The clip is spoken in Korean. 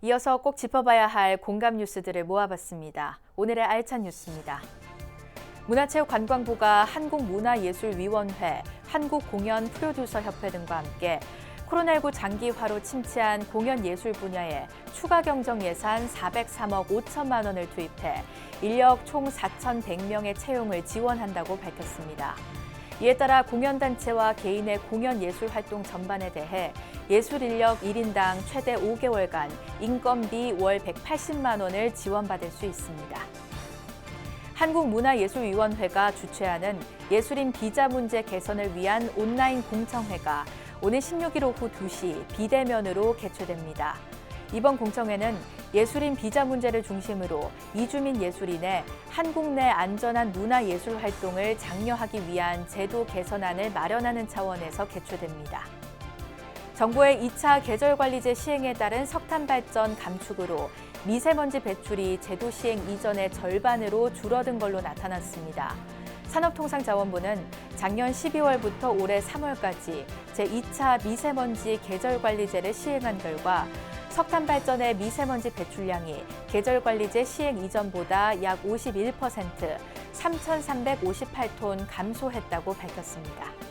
이어서 꼭 짚어봐야 할 공감 뉴스들을 모아봤습니다. 오늘의 알찬 뉴스입니다. 문화체육관광부가 한국문화예술위원회, 한국공연 프로듀서 협회 등과 함께 코로나19 장기화로 침체한 공연 예술 분야에 추가 경정 예산 403억 5천만 원을 투입해 인력 총 4,100명의 채용을 지원한다고 밝혔습니다. 이에 따라 공연단체와 개인의 공연 예술 활동 전반에 대해 예술 인력 1인당 최대 5개월간 인건비 월 180만 원을 지원받을 수 있습니다. 한국문화예술위원회가 주최하는 예술인 비자 문제 개선을 위한 온라인 공청회가 오늘 16일 오후 2시 비대면으로 개최됩니다. 이번 공청회는 예술인 비자 문제를 중심으로 이주민 예술인의 한국 내 안전한 문화 예술 활동을 장려하기 위한 제도 개선안을 마련하는 차원에서 개최됩니다. 정부의 2차 계절관리제 시행에 따른 석탄 발전 감축으로 미세먼지 배출이 제도 시행 이전의 절반으로 줄어든 걸로 나타났습니다. 산업통상자원부는 작년 12월부터 올해 3월까지 제2차 미세먼지 계절관리제를 시행한 결과 석탄 발전의 미세먼지 배출량이 계절 관리제 시행 이전보다 약 51%, 3,358톤 감소했다고 밝혔습니다.